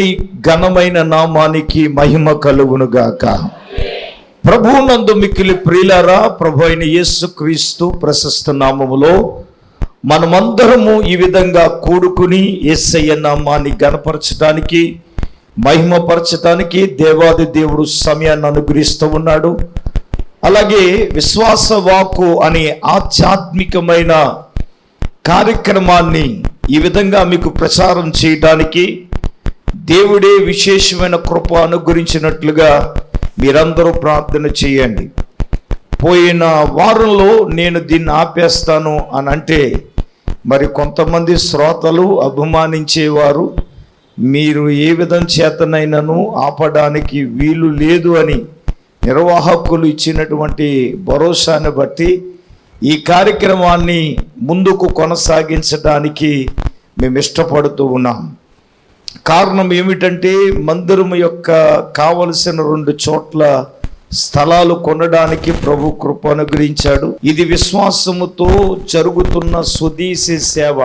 దేవుని ఘనమైన నామానికి మహిమ కలుగునుగాక. ప్రభువునందు మిక్కిలి ప్రియులారా ప్రభు అయిన యేసు క్రీస్తు ప్రశస్త నామములో మనమందరము ఈ విధంగా కూడుకుని ఏసయ్య నామాన్ని గణపరచడానికి మహిమపరచడానికి దేవాది దేవుడు సమయాన్ని అనుగ్రహిస్తూ ఉన్నాడు. అలాగే విశ్వాస వాకు అనే ఆధ్యాత్మికమైన కార్యక్రమాన్ని ఈ విధంగా మీకు ప్రచారం చేయడానికి దేవుడే విశేషమైన కృప అనుగ్రహించినట్లుగా మీరందరూ ప్రార్థన చేయండి. పోయిన వారంలో నేను దీన్ని ఆపేస్తాను అని అంటే మరి కొంతమంది శ్రోతలు అభిమానించేవారు మీరు ఏ విధం చేతనైనను ఆపడానికి వీలు లేదు అని నిర్వాహకులు ఇచ్చినటువంటి భరోసాను బట్టి ఈ కార్యక్రమాన్ని ముందుకు కొనసాగించడానికి మేము ఇష్టపడుతూ ఉన్నాం. కారణం ఏమిటంటే మందిరం యొక్క కావలసిన రెండు చోట్ల స్థలాలు కొనడానికి ప్రభు కృప అనుగ్రహించాడు. ఇది విశ్వాసముతో జరుగుతున్న స్వదేశీ సేవ.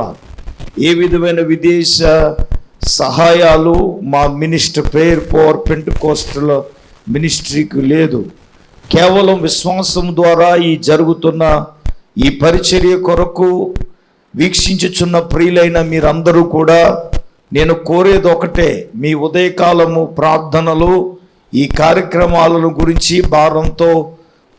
ఏ విధమైన విదేశ సహాయాలు మా మినిస్టర్ ప్రేయర్ పవర్ పెంట్ కోస్టల్ మినిస్ట్రీకి లేదు. కేవలం విశ్వాసం ద్వారా ఈ జరుగుతున్న ఈ పరిచర్య కొరకు వీక్షించుచున్న ప్రియులైన మీరందరూ కూడా నేను కోరేది ఒకటే మీ ఉదయకాలము ప్రార్థనలు ఈ కార్యక్రమాలను గురించి భారంతో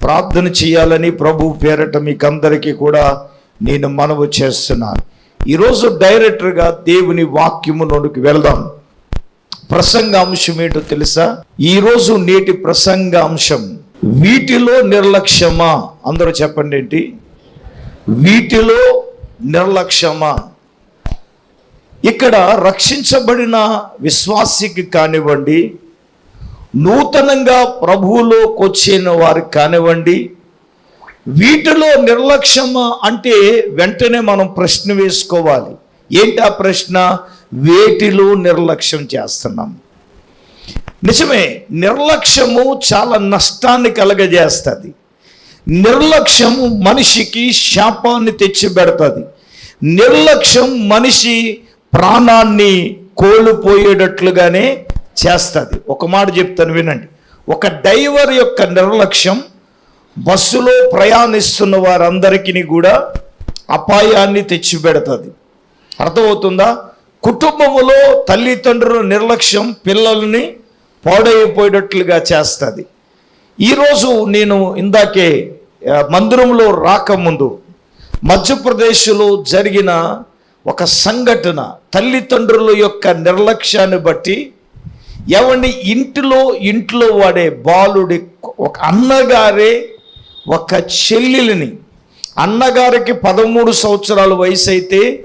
ప్రార్థన చేయాలని ప్రభు పేరట మీకందరికీ కూడా నేను మనవి చేస్తున్నాను. ఈరోజు డైరెక్టర్గా దేవుని వాక్యములోనికి వెళదాం. ప్రసంగ అంశం ఏంటో తెలుసా? ఈరోజు నేటి ప్రసంగ అంశం వీటిలో నిర్లక్ష్యమా? అందరూ చెప్పండి ఏంటి? వీటిలో నిర్లక్ష్యమా? ఇక్కడ రక్షించబడిన విశ్వాసికి కానివ్వండి నూతనంగా ప్రభువులోకి వచ్చిన వారికి కానివ్వండి వీటిలో నిర్లక్ష్యం అంటే వెంటనే మనం ప్రశ్న వేసుకోవాలి. ఏంటి ఆ ప్రశ్న? వేటిలో నిర్లక్ష్యం చేస్తున్నాం. నిజమే నిర్లక్ష్యము చాలా నష్టాన్ని కలగజేస్తుంది. నిర్లక్ష్యము మనిషికి శాపాన్ని తెచ్చిపెడుతుంది. నిర్లక్ష్యం మనిషి ప్రాణాన్ని కోల్పోయేటట్లుగానే చేస్తుంది. ఒక మాట చెప్తాను వినండి. ఒక డ్రైవర్ యొక్క నిర్లక్ష్యం బస్సులో ప్రయాణిస్తున్న వారందరికీ కూడా అపాయాన్ని తెచ్చిపెడుతుంది. అర్థమవుతుందా? కుటుంబంలో తల్లిదండ్రుల నిర్లక్ష్యం పిల్లల్ని పాడైపోయేటట్లుగా చేస్తుంది. ఈరోజు నేను ఇందాకే మందిరంలో రాకముందు మధ్యప్రదేశ్లో జరిగిన ఒక సంఘటన తల్లిదండ్రుల యొక్క నిర్లక్ష్యాన్ని బట్టి ఎవరిని ఇంటిలో ఇంట్లో వాడే బాలుడి ఒక అన్నగారే ఒక చెల్లెలిని. అన్నగారికి పదమూడు సంవత్సరాల వయసు అయితే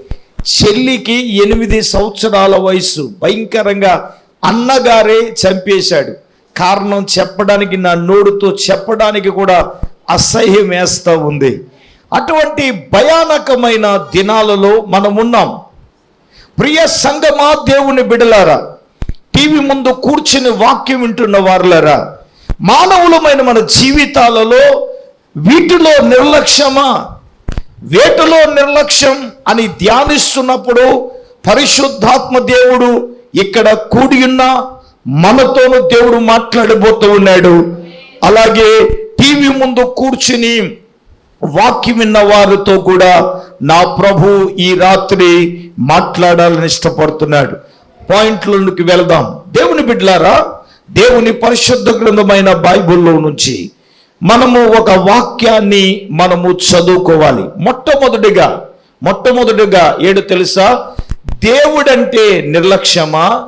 చెల్లికి ఎనిమిది సంవత్సరాల వయసు. భయంకరంగా అన్నగారే చంపేశాడు. కారణం చెప్పడానికి నా నోడుతో చెప్పడానికి కూడా అసహ్యం వేస్తూ ఉంది. అటువంటి భయానకమైన దినాలలో మనం ఉన్నాం. ప్రియ సంగమా దేవుని బిడలారా టీవీ ముందు కూర్చుని వాక్యం వింటున్న వారులారా మానవులమైన మన జీవితాలలో వీటిలో నిర్లక్ష్యమా? వేటిలో నిర్లక్ష్యం అని ధ్యానిస్తున్నప్పుడు పరిశుద్ధాత్మ దేవుడు ఇక్కడ కూడి ఉన్న మనతోనూ దేవుడు మాట్లాడబోతూ ఉన్నాడు. అలాగే టీవీ ముందు కూర్చుని వాక్యం విన్న వారితో కూడా నా ప్రభు ఈ రాత్రి మాట్లాడాలని ఇష్టపడుతున్నాడు. పాయింట్లోకి వెళదాం. దేవుని బిడ్లారా దేవుని పరిశుద్ధ గ్రంథమైన బైబిల్లో నుంచి మనము ఒక వాక్యాన్ని మనము చదువుకోవాలి. మొట్టమొదటిగా మొట్టమొదటిగా ఏడు తెలుసా? దేవుడంటే నిర్లక్ష్యమా?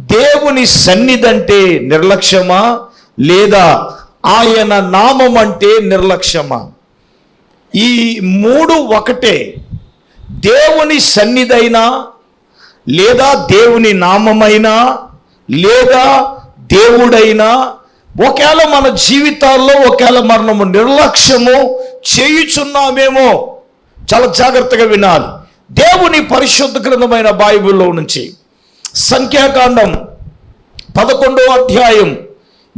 దేవుని సన్నిధంటే నిర్లక్ష్యమా? లేదా ఆయన నామం అంటే నిర్లక్ష్యమా? ఈ మూడు ఒకటే. దేవుని సన్నిధైనా లేదా దేవుని నామమైనా లేదా దేవుడైనా ఒకవేళ మన జీవితాల్లో ఒకవేళ మనము నిర్లక్ష్యము చేయుచున్నామేమో. చాలా జాగ్రత్తగా వినాలి. దేవుని పరిశుద్ధ గ్రంథమైన బైబిల్లో నుంచి సంఖ్యాకాండం పదకొండో అధ్యాయం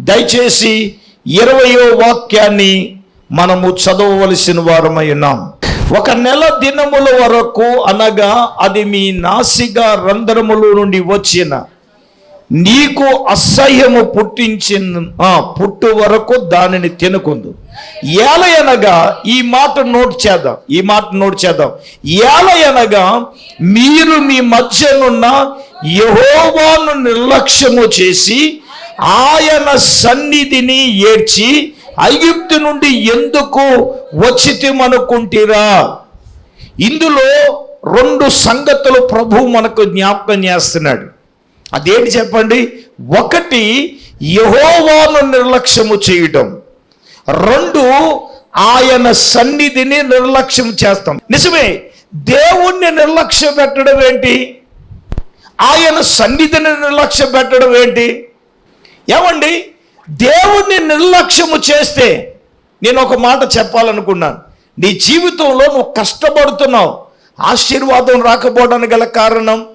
దయచేసి ఇరవయో వాక్యాన్ని మనము చదవవలసిన వారమై ఉన్నాం. ఒక నెల దినముల వరకు అనగా అది మీ నాసిగా రంధ్రములో నుండి వచ్చిన నీకు అసహ్యము పుట్టించిన పుట్టు వరకు దానిని తినకుందు. ఏలయనగా ఈ మాట నోట్ చేద్దాం ఈ మాట నోట్ చేద్దాం. ఏలయనగా మీరు మీ మధ్యనున్న యహోవాను నిర్లక్ష్యము చేసి ఆయన సన్నిధిని ఏడ్చి ఐగుప్తు నుండి ఎందుకు వచ్చితిమనుకుంటీరా? ఇందులో రెండు సంగతులు ప్రభు మనకు జ్ఞాపకం చేస్తున్నాడు. అదేంటి చెప్పండి? ఒకటి యహోవాను నిర్లక్ష్యము చేయటం. రెండు ఆయన సన్నిధిని నిర్లక్ష్యం చేస్తాం. నిజమే దేవుణ్ణి నిర్లక్ష్య పెట్టడం ఏంటి? ఆయన సన్నిధిని నిర్లక్ష్య పెట్టడం ఏంటి? ఏమండి? దేవుణ్ణి నిర్లక్ష్యము చేస్తే నేను ఒక మాట చెప్పాలనుకున్నాను. నీ జీవితంలో నువ్వు కష్టపడుతున్నావు. ఆశీర్వాదం రాకపోవడానికి గల కారణం?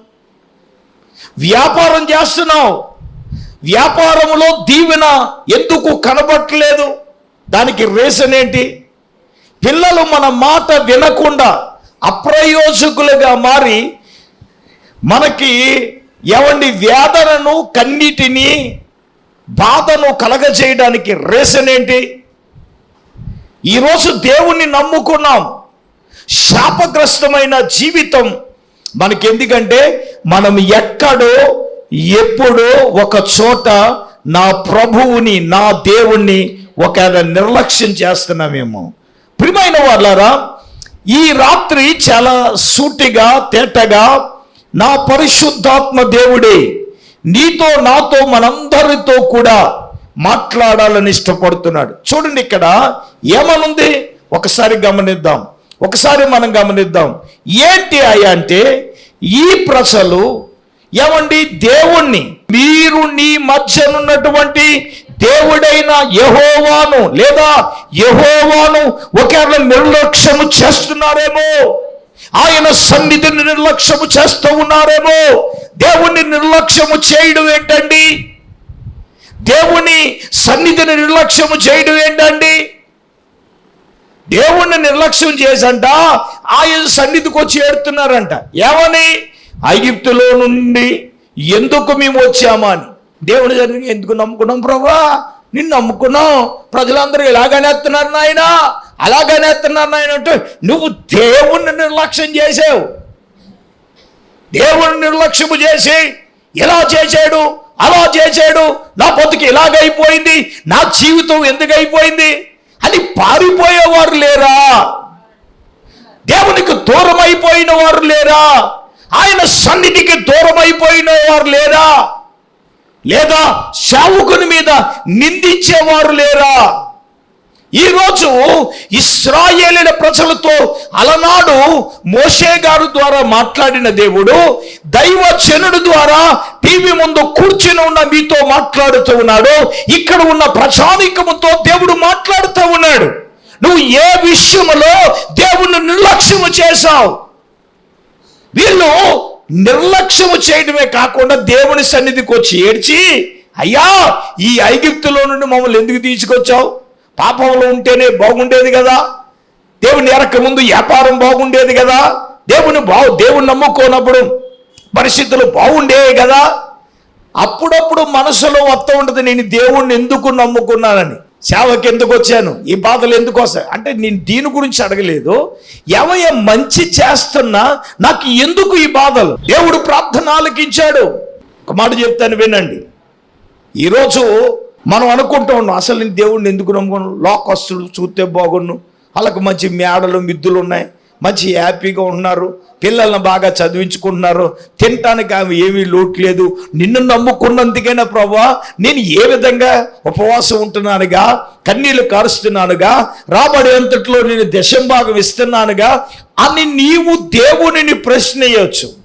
వ్యాపారం చేస్తున్నావు. వ్యాపారంలో దీవెన ఎందుకు కనబట్టలేదు? దానికి రీజన్ ఏంటి? పిల్లలు మన మాట వినకుండా అప్రయోజకులుగా మారి మనకి ఎవండి వేదనను కన్నిటిని బాధను కలగజేయడానికి రీజన్ ఏంటి? ఈరోజు దేవుణ్ణి నమ్ముకున్నాం. శాపగ్రస్తమైన జీవితం మనకి ఎందుకంటే మనం ఎక్కడో ఎప్పుడో ఒక చోట నా ప్రభువుని నా దేవుణ్ణి ఒకవేళ నిర్లక్ష్యం చేస్తున్నామేమో. ప్రియమైన వాళ్ళారా ఈ రాత్రి చాలా సూటిగా తేటగా నా పరిశుద్ధాత్మ దేవుడే నీతో నాతో మనందరితో కూడా మాట్లాడాలని ఇష్టపడుతున్నాడు. చూడండి ఇక్కడ ఏమనుంది? ఒకసారి గమనిద్దాం. ఒకసారి మనం గమనిద్దాం. ఏంటి అయ్యా అంటే ఈ ప్రజలు ఏమండి? దేవుణ్ణి. మీరు నీ మధ్యనున్నటువంటి దేవుడైన యహోవాను లేదా యహోవాను ఒకవేళ నిర్లక్ష్యము చేస్తున్నారేమో? ఆయన సన్నిధిని నిర్లక్ష్యము చేస్తూ ఉన్నారేమో. దేవుణ్ణి నిర్లక్ష్యము చేయడం ఏంటండి? దేవుని సన్నిధిని నిర్లక్ష్యము చేయడం ఏంటండి? దేవుణ్ణి నిర్లక్ష్యం చేసంట ఆయన సన్నిధికి వచ్చి ఏడుతున్నారంట. ఏమని? ఐగిప్తులో నుండి ఎందుకు మేము వచ్చామా అని దేవుని జరిగి ఎందుకు నమ్ముకున్నాం ప్రభా? నిన్ను అమ్ముకున్నాం. ప్రజలందరూ ఇలాగనే ఎత్తున్నారు నాయన. అలాగనే ఎత్తున్నారు నాయన అంటే నువ్వు దేవుణ్ణి నిర్లక్ష్యం చేసావు. దేవుణ్ణి నిర్లక్ష్యము చేసి ఇలా చేశాడు? అలా చేశాడు. నా బతుకు ఇలాగైపోయింది. నా జీవితం ఎందుకు అయిపోయింది అని పారిపోయేవారు లేరా? దేవునికి దూరం అయిపోయిన వారు లేరా? ఆయన సన్నిధికి దూరం అయిపోయిన వారు లేరా? లేదా సేవకుని మీద నిందించేవారు లేరా? ఈరోజు ఇస్రాయేలీల ప్రజలతో అలనాడు మోషే గారు ద్వారా మాట్లాడిన దేవుడు దైవ జనుడు ద్వారా టీవీ ముందు కూర్చుని ఉన్న మీతో మాట్లాడుతూ ఉన్నాడు. ఇక్కడ ఉన్న ప్రజానికముతో దేవుడు మాట్లాడుతూ ఉన్నాడు. నువ్వు ఏ విషయంలో దేవుణ్ణి నిర్లక్ష్యము చేశావు? వీళ్ళు నిర్లక్ష్యము చేయడమే కాకుండా దేవుని సన్నిధికి వచ్చి ఏడ్చి అయ్యా ఈ ఐగిప్తులో నుండి మమ్మల్ని ఎందుకు తీసుకొచ్చావు? పాపంలో ఉంటేనే బాగుండేది కదా. దేవుని ఎరక ముందు వ్యాపారం బాగుండేది కదా. దేవుని బాగు దేవుని నమ్ముకోనప్పుడు పరిస్థితులు బాగుండేవి కదా. అప్పుడప్పుడు మనసులో వస్తూ ఉంటుంది నేను దేవుణ్ణి ఎందుకు నమ్ముకున్నానని. సేవకి ఎందుకు వచ్చాను? ఈ బాధలు ఎందుకు వస్తాయి? అంటే నేను దీని గురించి అడగలేదు. ఎవయ మంచి చేస్తున్నా నాకు ఎందుకు ఈ బాధలు? దేవుడు ప్రార్థన ఆలకించాడు ఒక మాట చెప్తాను వినండి. ఈరోజు మనం అనుకుంటూ ఉన్నాం అసలు నేను దేవుడిని ఎందుకు నమ్ముకున్నాను లోకస్తులు చూస్తే బాగున్ను వాళ్ళకి మంచి మేడలు మిద్దులు ఉన్నాయి. మంచి హ్యాపీగా ఉన్నారు. పిల్లల్ని బాగా చదివించుకుంటున్నారు. తినటానికి ఆమె ఏమీ లోటు లేదు. నిన్ను నమ్ముకున్నందుకైనా ప్రభా? నేను ఏ విధంగా ఉపవాసం ఉంటున్నానుగా? కన్నీళ్ళు కారుస్తున్నానుగా? రాబడేంతట్లో నేను దశంభాగం ఇస్తున్నానుగా? అని నీవు దేవునిని ప్రశ్నయచ్చు.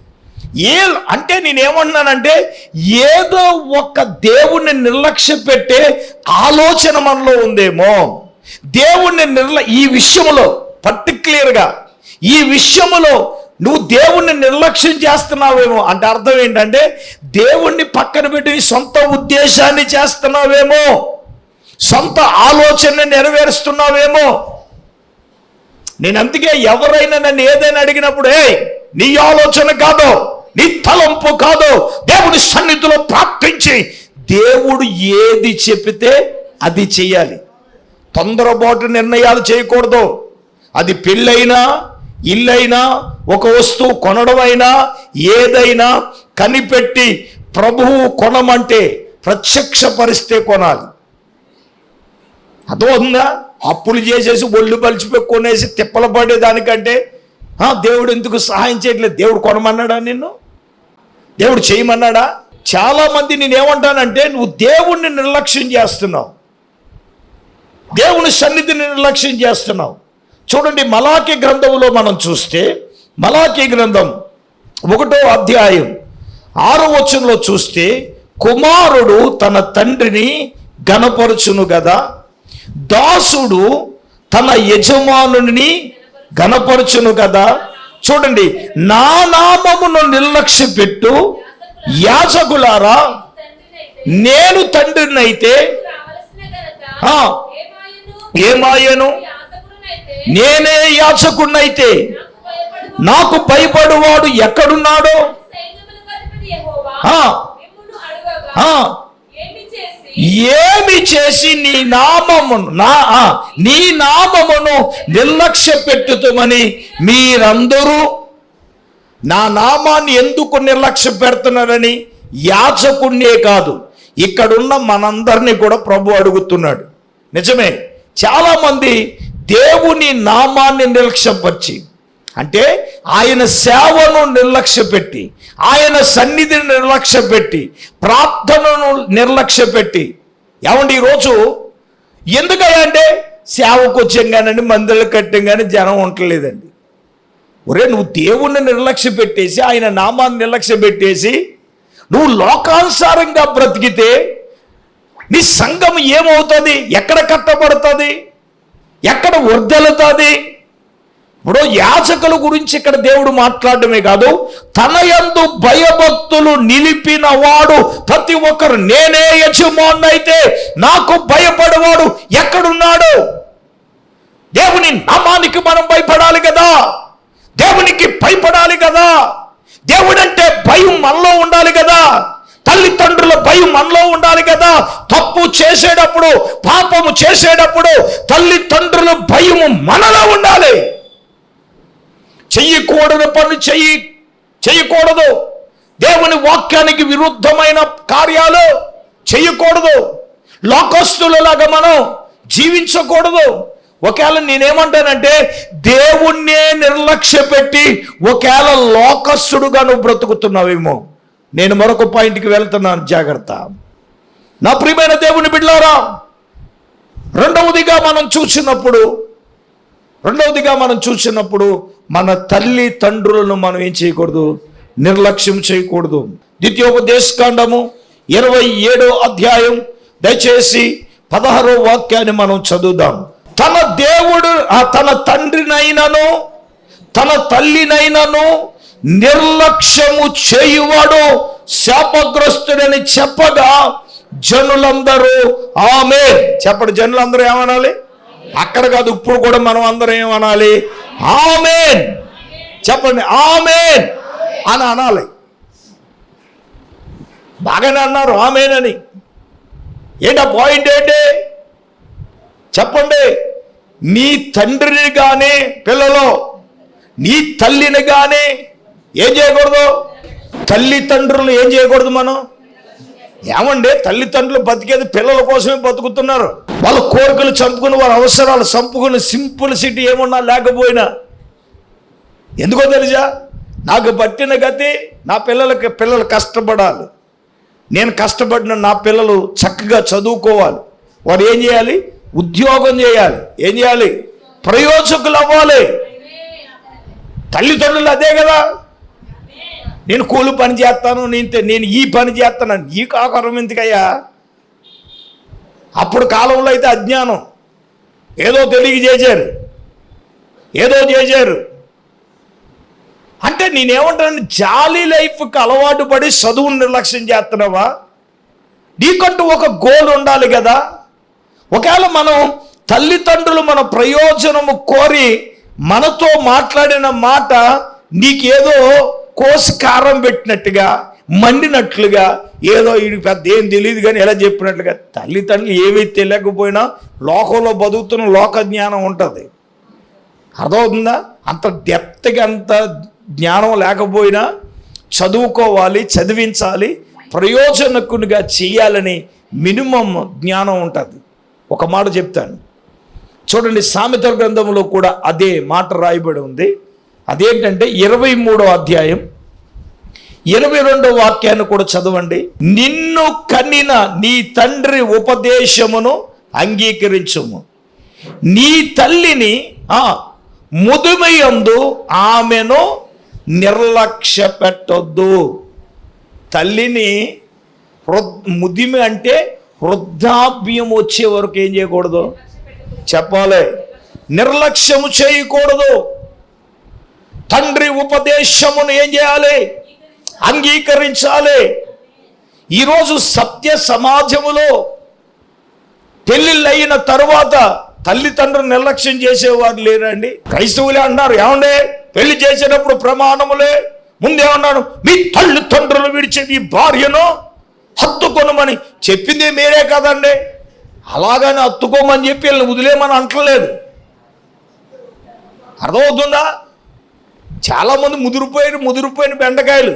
ఏ అంటే నేనేమన్నానంటే ఏదో ఒక దేవుణ్ణి నిర్లక్ష్య పెట్టే ఆలోచన మనలో ఉందేమో. దేవుణ్ణి నిర్ల ఈ విషయంలో పర్టిక్యులర్గా ఈ విషయంలో నువ్వు దేవుణ్ణి నిర్లక్ష్యం చేస్తున్నావేమో అంటే అర్థం ఏంటంటే దేవుణ్ణి పక్కన పెట్టి సొంత ఉద్దేశాన్ని చేస్తున్నావేమో సొంత ఆలోచనని నెరవేరుస్తున్నావేమో. నేను అందుకే ఎవరైనా నన్ను ఏదైనా అడిగినప్పుడు ఏ నీ ఆలోచన కాదు నీ తలంపు కాదు దేవుని సన్నిధిలో ప్రార్థించి. దేవుడు ఏది చెప్తే అది చెయ్యాలి. తొందరపాటు నిర్ణయాలు చేయకూడదు. అది పెళ్ళైనా ఇల్లైనా ఒక వస్తువు కొనడమైనా ఏదైనా కనిపెట్టి ప్రభువు కొనమంటే ప్రత్యక్ష పరిస్థితే కొనాలి. అర్థమవుతుందా? అప్పులు చేసేసి ఒళ్ళు పలిచిపోయి కొనేసి తిప్పలు పడేదానికంటే దేవుడు ఎందుకు సహాయం చేయట్లేదు? దేవుడు కొనమన్నాడా నిన్ను? దేవుడు చేయమన్నాడా? చాలామంది నేనేమంటానంటే నువ్వు దేవుణ్ణి నిర్లక్ష్యం చేస్తున్నావు. దేవుని సన్నిధిని నిర్లక్ష్యం చేస్తున్నావు. చూడండి మలాకి గ్రంథంలో మనం చూస్తే మలాకి గ్రంథం ఒకటో అధ్యాయం ఆరో వచనంలో చూస్తే కుమారుడు తన తండ్రిని గనపరచును కదా దాసుడు తన యజమానుని గనపరచును కదా చూడండి నా నామమును నిర్లక్ష్య పెట్టు యాజకులారా నేను తండ్రినైతే రావలసిన ఏమాయను? నేనే యాచకుడినైతే నాకు భయపడు నాకు భయపడువాడు ఎక్కడున్నాడో? ఏమి చేసి? నీ నామమును నా నీ నామమును నిర్లక్ష్య పెట్టుతామని మీరందరూ నా నామాన్ని ఎందుకు నిర్లక్ష్య పెడుతున్నారని యాచకుణ్ణే కాదు. ఇక్కడున్న మనందరినీ కూడా ప్రభు అడుగుతున్నాడు. నిజమే. చాలామంది దేవుని నామాన్ని నిర్లక్ష్యపరిచి అంటే ఆయన సేవను నిర్లక్ష్య పెట్టి ఆయన సన్నిధిని నిర్లక్ష్య పెట్టి ప్రార్థనను నిర్లక్ష్య పెట్టి ఏమండి ఈరోజు? ఎందుకయ్యా అంటే సేవకు వచ్చాం కానండి మందులు కట్టాం కానీ జనం ఉండలేదండి. ఒరే నువ్వు దేవుణ్ణి నిర్లక్ష్య పెట్టేసి ఆయన నామాన్ని నిర్లక్ష్య పెట్టేసి నువ్వు లోకానుసారంగా బ్రతికితే నీ సంఘం ఏమవుతుంది? ఎక్కడ కట్టబడుతుంది? ఎక్కడ వర్దలుతుంది ఇప్పుడు యాచకుల గురించి ఇక్కడ దేవుడు మాట్లాడమే కాదు తన యందు భయభక్తులు నిలిపిన వాడు ప్రతి ఒక్కరు నేనే యజమాన్నైతే నాకు భయపడేవాడు ఎక్కడున్నాడు? దేవుని నామానికి మనం భయపడాలి కదా. దేవునికి భయపడాలి కదా. దేవుడంటే భయం మనలో ఉండాలి కదా. తల్లిదండ్రుల భయం మనలో ఉండాలి కదా. తప్పు చేసేటప్పుడు పాపము చేసేటప్పుడు తల్లిదండ్రుల భయము మనలో ఉండాలి. చెయ్యకూడని పనులు చెయ్యి చెయ్యకూడదు. దేవుని వాక్యానికి విరుద్ధమైన కార్యాలు చెయ్యకూడదు. లోకస్తులలాగా మనం జీవించకూడదు. ఒకవేళ నేనేమంటానంటే దేవుణ్ణే నిర్లక్ష్య పెట్టి ఒకవేళ లోకస్తుడుగా నువ్వు బ్రతుకుతున్నావేమో. నేను మరొక పాయింట్కి వెళ్తున్నాను. జాగ్రత్త. నా ప్రియమైన దేవుని బిడ్లారా రెండవదిగా మనం చూసినప్పుడు రెండవదిగా మనం చూసినప్పుడు మన తల్లి తండ్రులను మనం ఏం చేయకూడదు? నిర్లక్ష్యం చేయకూడదు. ద్వితీయోపదేశకాండము ఇరవై ఏడో అధ్యాయం దయచేసి పదహారో వాక్యాన్ని మనం చదువుదాం. తన దేవుడు ఆ తన తండ్రినైనను తన తల్లినైనను నిర్లక్ష్యము చేయువాడు శాపగ్రస్తుడని చెప్పగా జనులందరూ ఆమె చెప్పడు జనులందరూ ఏమనాలి? అక్కడ కాదు ఇప్పుడు కూడా మనం అందరం ఏమనాలి? ఆమెన్. చెప్పండి ఆమెన్ అని అనాలి. బాగానే అన్నారు ఆమెనని ఏంటా పాయింట్ ఏంటి? చెప్పండి నీ తండ్రిని కానీ పిల్లలు నీ తల్లిని కానీ ఏం చేయకూడదు? తల్లిదండ్రులు ఏం చేయకూడదు మనం? ఏమండి తల్లిదండ్రులు బతికేది పిల్లల కోసమే బతుకుతున్నారు. వాళ్ళ కోరికలు చంపుకుని వాళ్ళ అవసరాలు చంపుకుని సింపుల్ సిటీ ఏమన్నా లేకపోయినా. ఎందుకో తెలుసా? నాకు పట్టిన గతి నా పిల్లలకి పిల్లలు కష్టపడాలి. నేను కష్టపడిన నా పిల్లలు చక్కగా చదువుకోవాలి. వారు ఏం చేయాలి? ఉద్యోగం చేయాలి. ఏం చేయాలి? ప్రయోజకులు అవ్వాలి. తల్లిదండ్రులు అదే కదా. నేను కూలి పని చేస్తాను నేను నేను ఈ పని చేస్తాను. ఈ కాకరం ఎందుకయ్యా? అప్పుడు కాలంలో అయితే అజ్ఞానం. ఏదో తెలియ చేశారు. ఏదో చేశారు. అంటే నేనేమంటాను జాలీ లైఫ్కి అలవాటు పడి చదువును నిర్లక్ష్యం చేస్తున్నావా? నీకంటూ ఒక గోల్ ఉండాలి కదా? ఒకవేళ మనం తల్లిదండ్రులు మన ప్రయోజనము కోరి మనతో మాట్లాడిన మాట నీకేదో కోసి కారం పెట్టినట్టుగా మండినట్లుగా ఏదో ఈ పెద్ద ఏం తెలియదు కానీ ఎలా చెప్పినట్లుగా తల్లిదండ్రులు ఏమీ తెలియకపోయినా లోకంలో బతుకుతున్న లోక జ్ఞానం ఉంటుంది. అర్థమవుతుందా? అంత డెప్త్గా అంత జ్ఞానం లేకపోయినా చదువుకోవాలి చదివించాలి ప్రయోజనకునిగా చేయాలని మినిమం జ్ఞానం ఉంటుంది. ఒక మాట చెప్తాను. చూడండి సామెతల గ్రంథంలో కూడా అదే మాట రాయబడి ఉంది. అదేంటంటే ఇరవై మూడో అధ్యాయం ఇరవై రెండో వాక్యాన్ని కూడా చదవండి. నిన్ను కన్నిన నీ తండ్రి ఉపదేశమును అంగీకరించుము. నీ తల్లిని ముదుమయందు ఆమెను నిర్లక్ష్య పెట్టొద్దు తల్లిని వృద్ ముదిమి అంటే వృద్ధాప్యం వచ్చే వరకు ఏం చేయకూడదు? చెప్పాలి. నిర్లక్ష్యము చేయకూడదు. తండ్రి ఉపదేశమును ఏం చేయాలి? అంగీకరించాలి. ఈరోజు సత్య సమాజములో పెళ్ళిళ్ళు అయిన తరువాత తల్లిదండ్రులు నిర్లక్ష్యం చేసేవారు లేరండి. క్రైస్తవులే అన్నారు ఏమండే? పెళ్ళి చేసేటప్పుడు ప్రమాణములే? ముందేమన్నాను మీ తల్లిదండ్రులు విడిచి మీ భార్యను హత్తుకొనమని చెప్పింది మీరే కదండి. అలాగని హత్తుకోమని చెప్పి వీళ్ళని వదిలేమని అంటలేదు. అర్థమవుతుందా? చాలామంది ముదిరిపోయిన ముదిరిపోయిన బెండకాయలు.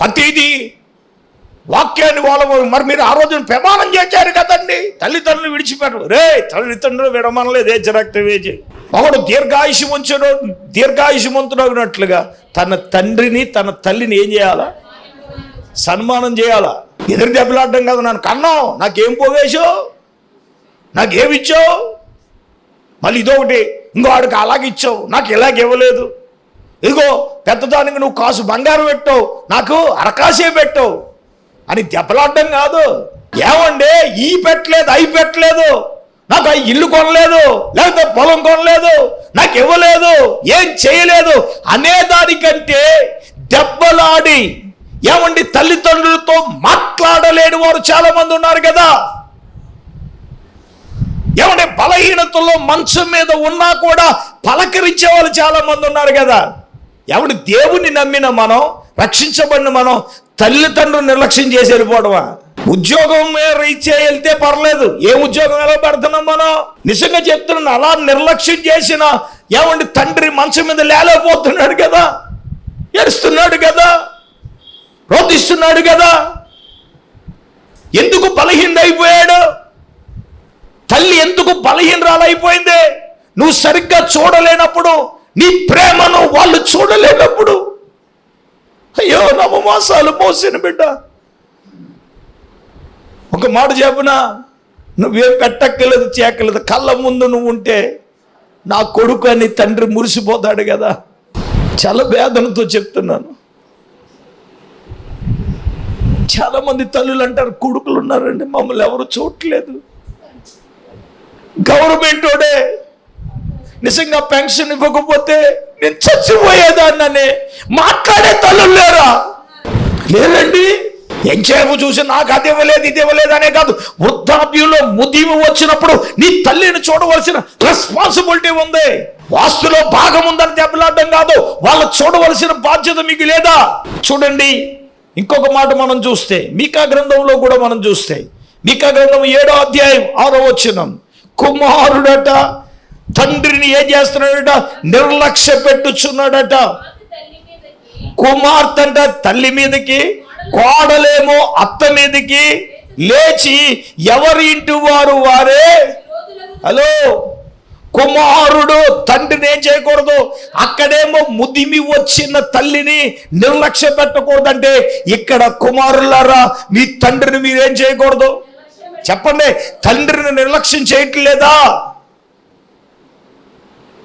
ప్రతిదీ వాక్యాన్ని వాళ్ళ మరి మీరు ఆ రోజున ప్రమాణం చేశారు కదండి. తల్లిదండ్రులు విడిచిపెట్టరు. రే తల్లిదండ్రులు విడమనలేదు ఏ జరక్త వేచి ఒకడు దీర్ఘాయుషమంతుడు దీర్ఘాయుషమంతుడగినట్లుగా తన తండ్రిని తన తల్లిని ఏం చేయాలా? సన్మానం చేయాలా? ఎదురు దెబ్బలాడడం కదా నన్ను కన్నావు. నాకేం పోవేశావు నాకేమిచ్చావు? మళ్ళీ ఇదొకటి ఇంకో వాడికి అలాగ ఇచ్చావు. నాకు ఇలాగ ఇవ్వలేదు. ఇదిగో పెద్దదానికి నువ్వు కాసు బంగారం పెట్టావు నాకు అరకాసే పెట్టావు. అని దెబ్బలాడడం కాదు. ఏమండే ఈ పెట్టలేదు అయి పెట్టలేదు. నాకు ఆ ఇల్లు కొనలేదు లేకపోతే పొలం కొనలేదు నాకు ఇవ్వలేదు ఏం చేయలేదు. అనే దానికంటే దెబ్బలాడి ఏమండి తల్లిదండ్రులతో మాట్లాడలేని వారు చాలా మంది ఉన్నారు కదా. ఏమంటే బలహీనతలో మంచం మీద ఉన్నా కూడా పలకరించే వాళ్ళు చాలా మంది ఉన్నారు కదా. ఎవడు దేవుణ్ణి నమ్మిన మనం రక్షించబడిన మనం తల్లిదండ్రులు నిర్లక్ష్యం చేసి వెళ్ళిపోవడమా? ఉద్యోగం రీత్యా వెళ్తే పర్లేదు. ఏ ఉద్యోగం ఎలా పెడుతున్నాం మనం? నిజంగా చెప్తున్నాను అలా నిర్లక్ష్యం చేసిన ఏమండి తండ్రి మంచం మీద లేలేకపోతున్నాడు కదా? ఏడుస్తున్నాడు కదా? రోధిస్తున్నాడు కదా? ఎందుకు బలహీన అయిపోయాడు తల్లి ఎందుకు బలహీనరాలైపోయింది? నువ్వు సరిగ్గా చూడలేనప్పుడు నీ ప్రేమను వాళ్ళు చూడలేనప్పుడు. అయ్యో నవమాసాలు మోసిన బిడ్డ. ఒక మాట చెప్పునా? నువ్వేం పెట్టక్కర్లేదు చేయక్కలేదు కళ్ళ ముందు నువ్వు ఉంటే నా కొడుకు అని తండ్రి మురిసిపోతాడు కదా. చాలా వేదనతో చెప్తున్నాను. చాలా మంది తల్లులు అంటారు కొడుకులు ఉన్నారండి మమ్మల్ని ఎవరు చూడట్లేదు. గవర్నమెంట్ వాడే నిజంగా పెన్షన్ ఇవ్వకపోతే నేను చచ్చిపోయేదాన్నని. మాట్లాడే తల్లు లేరా? లేరండి. ఎంచేపు చూసి నాకు అది ఇవ్వలేదు ఇది ఇవ్వలేదు అనే కాదు. వృద్ధాప్యంలో ముదిమి వచ్చినప్పుడు నీ తల్లిని చూడవలసిన రెస్పాన్సిబిలిటీ ఉంది. వాస్తులో భాగం ఉందని దెబ్బలాడడం కాదు వాళ్ళు చూడవలసిన బాధ్యత మీకు లేదా? చూడండి ఇంకొక మాట మనం చూస్తే మీకా గ్రంథంలో కూడా మనం చూస్తే మీకా గ్రంథం ఏడో అధ్యాయం ఆరో వచ్చినం కుమారుడట తండ్రిని ఏం చేస్తున్నాడట? నిర్లక్ష్య పెట్టుచున్నాడట. కుమార్తె తల్లి మీదకి తల్లి మీదకి కోడలేమో అత్త మీదకి లేచి ఎవరి ఇంటి వారు వారే? హలో కుమారుడు తండ్రిని ఏం చేయకూడదు? అక్కడేమో ముదిమి వచ్చిన తల్లిని నిర్లక్ష్య పెట్టకూడదంటే ఇక్కడ కుమారులారా మీ తండ్రిని మీరేం చేయకూడదు? చెప్పండి తండ్రిని నిర్లక్ష్యం చేయట్లేదా?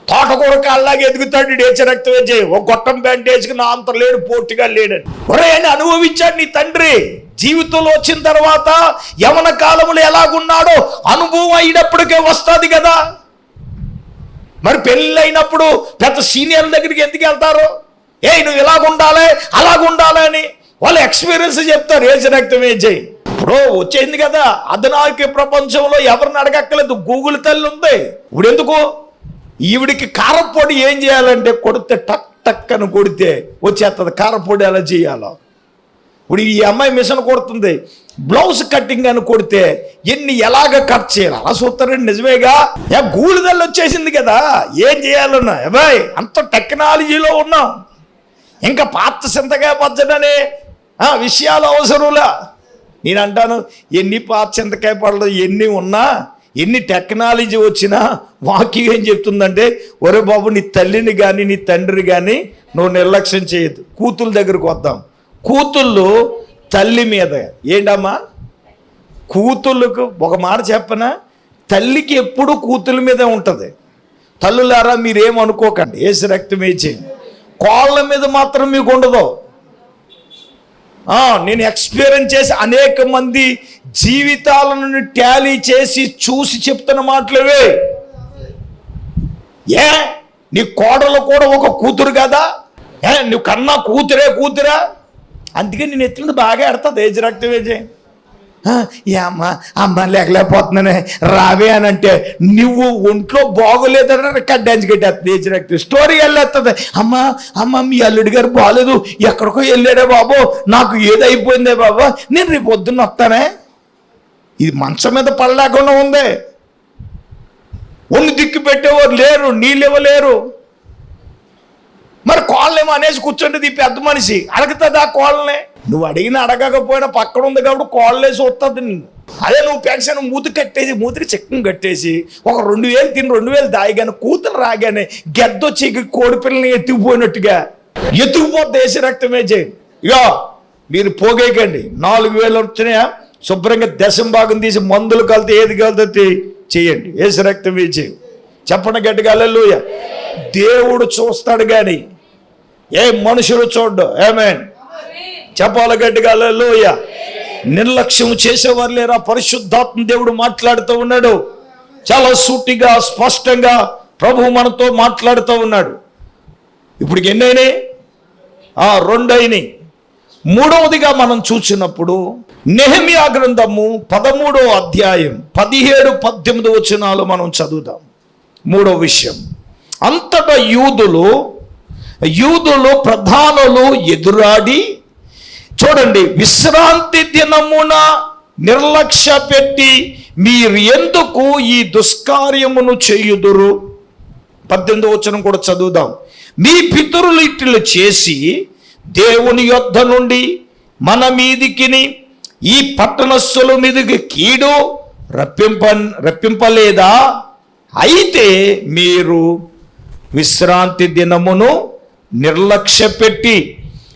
తోటకూర కాళ్ళలాగా ఎదుగుతాడు డేచ రక్తం వేసే ఒక గొట్టం ప్యాంట్ వేసుకుని నా అంత లేడు పోటీగా లేడని. ఒరే అని అనుభవించాడు నీ తండ్రి. జీవితంలో వచ్చిన తర్వాత యవన కాలంలో ఎలాగున్నాడో అనుభవం అయినప్పటికే వస్తుంది కదా. మరి పెళ్ళి అయినప్పుడు పెద్ద సీనియర్ల దగ్గరికి ఎందుకు వెళ్తారు? ఏ నువ్వు ఇలాగుండాలి అలాగుండాలి అని వాళ్ళు ఎక్స్పీరియన్స్ చెప్తారు ఏజ్ రక్తం ఏజై ఇప్పుడు వచ్చేసింది కదా అధునాక ప్రపంచంలో ఎవరిని అడగక్కలేదు గూగుల్ తల్లి ఉంది. ఇప్పుడు ఎందుకు? ఈవిడికి కారపొడి ఏం చేయాలంటే కొడితే టక్ టక్ అని కొడితే వచ్చేస్తుంది కారపొడి ఎలా చేయాలో? ఇప్పుడు ఈ అమ్మాయి మిషన్ కొడుతుంది. బ్లౌజ్ కటింగ్ అని కొడితే ఎన్ని ఎలాగ కట్ చేయాలి? అలా చూస్తారండి నిజమేగా? ఏ గూళిదల్లు వచ్చేసింది కదా. ఏం చేయాలన్నా? అబ్బాయి అంత టెక్నాలజీలో ఉన్నాం. ఇంకా పాత చింతకాయ పచ్చడనే ఆ, విషయాలు అవసరంలా. నేను అంటాను ఎన్ని పాత చింతకాయ పడలు ఎన్ని ఉన్నా ఎన్ని టెక్నాలజీ వచ్చినా వాక్యం ఏం చెప్తుందంటే ఒరే బాబు నీ తల్లిని కానీ నీ తండ్రిని కానీ నువ్వు నిర్లక్ష్యం చేయొద్దు. కూతుళ్ళ దగ్గరకు వద్దాం. కూతుళ్ళు తల్లి మీద. ఏంటమ్మా? కూతుళ్ళకు ఒక మాట చెప్పనా? తల్లికి ఎప్పుడు కూతుళ్ళ మీదే ఉంటుంది. తల్లులారా మీరేం అనుకోకండి ఏసు రక్తం వేచి కోళ్ళ మీద మాత్రం మీకు ఉండదు. నేను ఎక్స్పీరియన్స్ చేసి అనేక మంది జీవితాలను ట్యాలీ చేసి చూసి చెప్తున్న మాటలవే ఏ? నీ కోడలు కూడా ఒక కూతురు కదా? ఏ నువ్వు కన్నా కూతురే కూతురా? అందుకే నేను ఎత్తున్నది బాగా ఎడతాది ఏజ్ రక్తం ఏ అమ్మ అమ్మ లేకలేకపోతున్నానే రావే అని అంటే నువ్వు ఒంట్లో బాగోలేదని కడ్డాంచి కట్టేస్తుంది ఏజ్ స్టోరీ వెళ్ళేస్తుంది. అమ్మ అమ్మ మీ అల్లుడి గారు బాగాలేదు ఎక్కడికో వెళ్ళాడే బాబు నాకు ఏదైపోయిందే బాబు నేను రేపు పొద్దున్న వస్తానే. ఇది మంచం మీద పడలేకుండా ఉంది. ఒళ్ళు దిక్కు పెట్టేవారు లేరు నీళ్ళు ఇవ్వలేరు. మరి కోళ్ళేమో అనేసి కూర్చుంటుంది ఈ పెద్ద మనిషి అడుగుతుంది ఆ కోళ్ళని? నువ్వు అడిగిన అడగకపోయినా పక్కన ఉంది కాబట్టి కోళ్ళేసి వస్తుంది నిన్ను. అదే నువ్వు పెన్షన్ మూతి కట్టేసి మూతికి చిక్కం కట్టేసి ఒక రెండు వేలు తిని రెండు వేలు దాయిగానే కూతురు రాగానే గెద్దొచ్చి కోడి పిల్లని ఎత్తుకుపోయినట్టుగా. ఎత్తుకుపోతే దేశ రక్తమే చేయి ఇగో మీరు పోగేయకండి. నాలుగు వేలు వచ్చినాయా? శుభ్రంగా దశం భాగం తీసి మందులు కలితే ఏది కలితే చేయండి. ఏసు రక్తం వేచి చెప్పండి గట్టిగా అల్లెలుయ దేవుడు చూస్తాడు కానీ ఏ మనుషులు చూడ్డు. ఏమేన్ చెప్పాలి గట్టిగా లోయ నిర్లక్ష్యం చేసేవారు లేరా? పరిశుద్ధాత్మ దేవుడు మాట్లాడుతూ ఉన్నాడు. చాలా సూటిగా స్పష్టంగా ప్రభు మనతో మాట్లాడుతూ ఉన్నాడు. ఇప్పుడు ఎన్నైనాయి? ఆ రెండైనాయి. మూడవదిగా మనం చూసినప్పుడు నెహమియా గ్రంథము పదమూడో అధ్యాయం పదిహేడు పద్దెనిమిది వచనాలు మనం చదువుదాం. మూడో విషయం. అంతటా యూదులు యూదులు ప్రధానులు ఎదురాడి చూడండి విశ్రాంతి దినమున నిర్లక్ష్య పెట్టి మీరు ఎందుకు ఈ దుష్కార్యమును చేయుదురు? పద్దెనిమిది వచనం కూడా చదువుదాం. మీ పితరులు ఇట్లు చేసి దేవుని యొద్ధ నుండి మన మీదికిని ఈ పట్టణస్థుల మీదకి కీడు రప్పింప రప్పింపలేదా? అయితే మీరు విశ్రాంతి దినమును నిర్లక్ష్య పెట్టి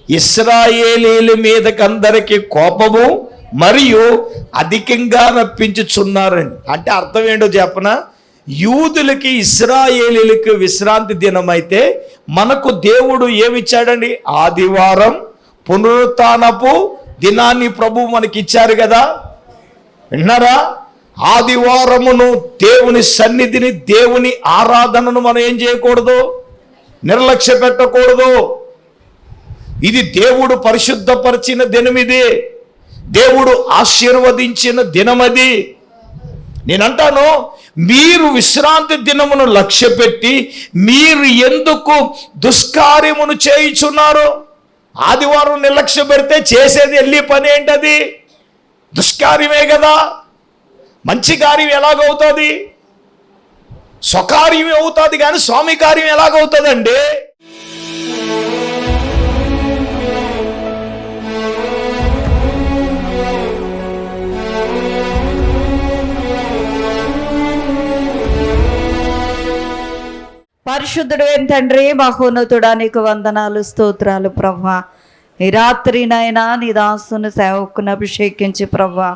ఇస్రాయేలీల మీదకందరికి కోపము మరియు అధికంగా రప్పించుచున్నారని అంటే అర్థం ఏంటో చెప్పనా? యూదులకి ఇస్రాయేలీలకు విశ్రాంతి దినం అయితే మనకు దేవుడు ఏమిచ్చాడండి? ఆదివారం పునరుత్నపు దినాన్ని ప్రభు మనకి ఇచ్చారు కదా. విన్నారా? ఆదివారమును దేవుని సన్నిధిని దేవుని ఆరాధనను మనం ఏం చేయకూడదు? నిర్లక్ష్య పెట్టకూడదు. ఇది దేవుడు పరిశుద్ధపరిచిన దినమిది. దేవుడు ఆశీర్వదించిన దినమది. నేనంటాను మీరు విశ్రాంతి దినమును లక్ష్య పెట్టి మీరు ఎందుకు దుష్కార్యమును చేయించున్నారు ఆదివారం నిర్లక్ష్య పెడితే చేసేది వెళ్ళి పని ఏంటది? దుష్కార్యమే కదా. మంచి కార్యం ఎలాగవుతుంది? స్వకార్యం అవుతుంది కానీ స్వామి కార్యం ఎలాగవుతుందండి? పరిశుద్ధుడు ఏం తండ్రి? మహోన్నతుడా నీకు వందనాలు స్తోత్రాలు ప్రభా ఈ రాత్రినైనా నీ దాసుని సేవకుని అభిషేకించి ప్రభా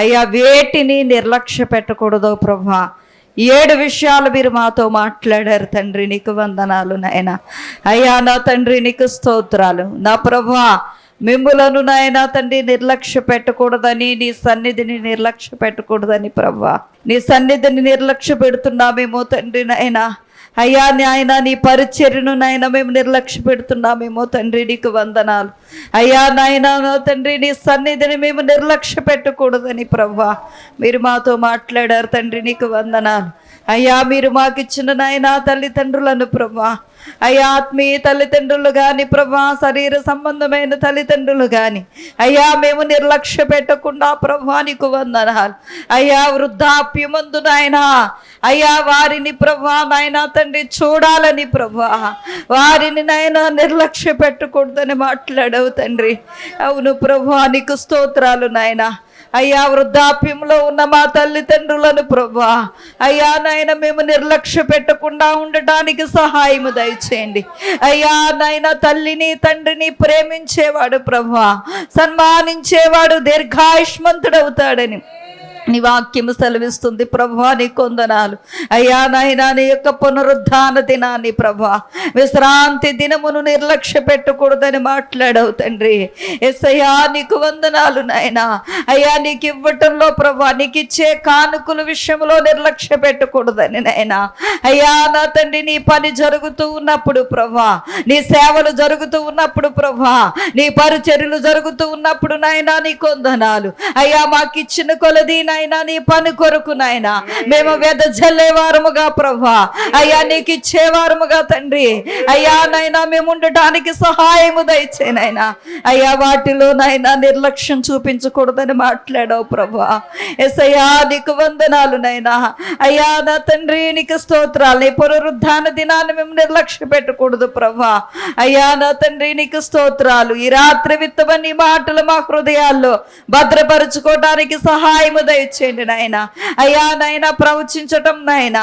అయ్యా వేటిని నిర్లక్ష్య పెట్టకూడదు ప్రభా ఏడు విషయాలు మీరు మాతో మాట్లాడారు తండ్రి నీకు వందనాలు నాయన. అయ్యా నా తండ్రి నీకు స్తోత్రాలు. నా ప్రభా మిమ్ములను నాయన తండ్రి నిర్లక్ష్య పెట్టకూడదని నీ సన్నిధిని నిర్లక్ష్య పెట్టకూడదని ప్రభా నీ సన్నిధిని నిర్లక్ష్య పెడుతున్నామేమో తండ్రి నాయనా. అయ్యా నాయన నీ పరిచర్యను నాయన మేము నిర్లక్ష్య పెడుతున్నామేమో తండ్రి నీకు వందనాలు. అయ్యా నాయన నా తండ్రి నీ సన్నిధిని మేము నిర్లక్ష్య పెట్టకూడదని ప్రవ్వా. మీరు మాతో మాట్లాడారు తండ్రి నీకు వందనాలు. అయ్యా మీరు మాకిచ్చిన నాయన తల్లిదండ్రులను ప్రభా. అయ్యా ఆత్మీయ తల్లిదండ్రులు కానీ ప్రభా శరీర సంబంధమైన తల్లిదండ్రులు కానీ అయ్యా మేము నిర్లక్ష్య పెట్టకుండా ప్రభానికి వందనాలు. అయ్యా వృద్ధాప్యమందు నాయన. అయ్యా వారిని ప్రభా నాయన తండ్రి చూడాలని ప్రభా. వారిని నాయన నిర్లక్ష్య పెట్టకూడదని మాట్లాడవు తండ్రి. అవును ప్రభా నీకు స్తోత్రాలు నాయనా. అయ్యా వృద్ధాప్యంలో ఉన్న మా తల్లిదండ్రులను ప్రభా అయ్యా నాయన మేము నిర్లక్ష్య పెట్టకుండా ఉండటానికి సహాయము దయచేయండి. అయ్యా నాయన తల్లిని తండ్రిని ప్రేమించేవాడు ప్రభా సన్మానించేవాడు దీర్ఘాయుష్మంతుడవుతాడని. నీ వాక్యము సెలవిస్తుంది ప్రభా నీ కొందనాలు. అయ్యా నాయనా నీ యొక్క పునరుద్ధాన దినాన్ని ప్రభా. విశ్రాంతి దినమును నిర్లక్ష్య పెట్టకూడదని మాట్లాడవు తండ్రి. ఎస్సయ్యా నీకు వందనాలు నాయనా. అయ్యా నీకు ఇవ్వటంలో ప్రభా నీకు ఇచ్చే కానుకల విషయంలో నిర్లక్ష్య పెట్టకూడదని నాయనా. అయ్యా నా తండ్రి నీ పని జరుగుతూ ఉన్నప్పుడు ప్రభా నీ సేవలు జరుగుతూ ఉన్నప్పుడు ప్రభా నీ పరిచర్యలు జరుగుతూ ఉన్నప్పుడు నాయనా నీ కొందనాలు. అయ్యా మాకు ఇచ్చిన నా నాయనా నీ పని కొరకు నాయనా. మేము వెదజల్లేవారముగా ప్రభా. అయ్యా నీకు ఇచ్చేవారముగా తండ్రి. అయ్యా నైనా మేము ఉండటానికి సహాయము దయచేనైనా అయ్యా వాటిలో నైనా నిర్లక్ష్యం చూపించకూడదని మాట్లాడావు ప్రభా. ఎస్ అయ్యా నీకు వందనాలు నైనా అయ్యా నా తండ్రి నీకు స్తోత్రాలు. నీ పునరుద్ధాన దినాన్ని మేము నిర్లక్ష్య పెట్టకూడదు ప్రభా. అయ్యా నా తండ్రి నీకు స్తోత్రాలు. ఈ రాత్రి విత్తమని మాటలు మా హృదయాల్లో భద్రపరుచుకోవడానికి సహాయము దయచేయండి నాయన. అయ్యా నాయన ప్రవచించటం నాయన.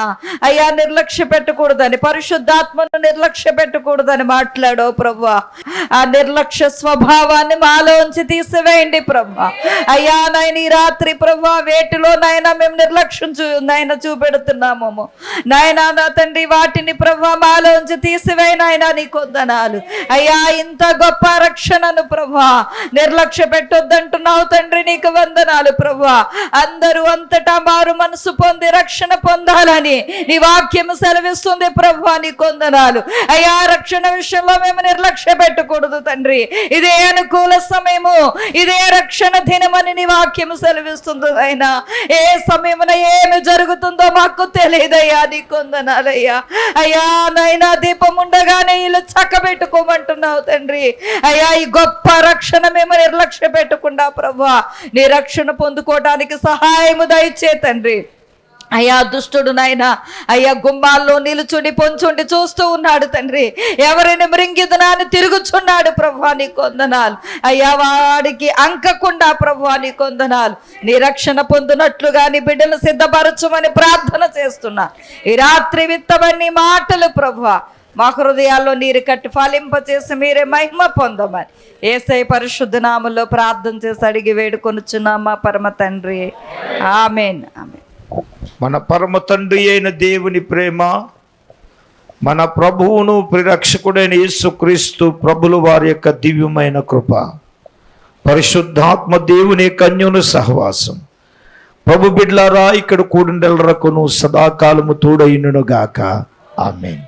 అయ్యా నిర్లక్ష్య పెట్టకూడదని పరిశుద్ధాత్మను నిర్లక్ష్య పెట్టకూడదని మాట్లాడో ప్రభు ఆ నిర్లక్ష్య స్వభావాన్ని మాలోంచి తీసివేయండి ప్రభు అయ్యా నాయన ఈ రాత్రి ప్రభు వేటిలో నాయన మేము నిర్లక్ష్యం చూ నాయన చూపెడుతున్నాము. నాయన నా తండ్రి వాటిని ప్రభు మాలోంచి తీసివేయనాయన నీ కొందనాలు. అయ్యా ఇంత గొప్ప రక్షణను ప్రభా నిర్లక్ష్య పెట్టొద్దంటున్నావు తండ్రి నీకు వందనాలు ప్రభా అందరూ అంతటా మారు మనసు పొంది రక్షణ పొందాలని నీ వాక్యం సెలవిస్తుంది ప్రభు నీ కొందనాలు. అయ్యా రక్షణ విషయంలో మేము నిర్లక్ష్య పెట్టకూడదు తండ్రి. ఇదే అనుకూల సమయము. ఇదే రక్షణ దినమని నీ వాక్యం సెలవిస్తుంది అయినా ఏ సమయమున ఏమి జరుగుతుందో మాకు తెలియదయ్యా నీ కొందనాలయ్యా. అయ్యా నైనా దీపం ఉండగానే ఇల్లు చక్కబెట్టుకోమంటున్నావు తండ్రి. అయ్యా ఈ గొప్ప రక్షణ మేము నిర్లక్ష్య పెట్టకుండా ప్రభా నీ రక్షణ పొందుకోవడానికి సహాయము దయచే తండ్రి. అయ్యా దుష్టుడు నాయన అయ్యా గుమ్మాల్లో నిలుచుండి పొంచుండి చూస్తూ ఉన్నాడు తండ్రి. ఎవరిని మృంగిదనా అని తిరుగుచున్నాడు ప్రభా నీ కొందనాలు. అయ్యా వాడికి అంకకుండా ప్రభా నీ కొందనాలు. నిరక్షణ పొందినట్లుగా నీ బిడ్డలు సిద్ధపరచమని ప్రార్థన చేస్తున్నా. ఈ రాత్రి విత్తమని మాటలు ప్రభా మా హృదయాల్లో నీరు కట్టి ఫలింపచేసి మీరే మహిమ పొందమని. ఏసై పరిశుద్ధ నామంలో ప్రార్థన చేసి అడిగి వేడుకొనుచున్నామా పరమ తండ్రి. Amen amen. మన పరమ తండ్రి అయిన దేవుని ప్రేమ మన ప్రభువును ప్రిరక్షకుడైన యేసుక్రీస్తు ప్రభులు వారి యొక్క దివ్యమైన కృప పరిశుద్ధాత్మ దేవుని కన్యును సహవాసం. ప్రభు బిడ్లారా ఇక్కడ కూడిండలరకును సదాకాలము తోడైనను గాక ఆమెన్.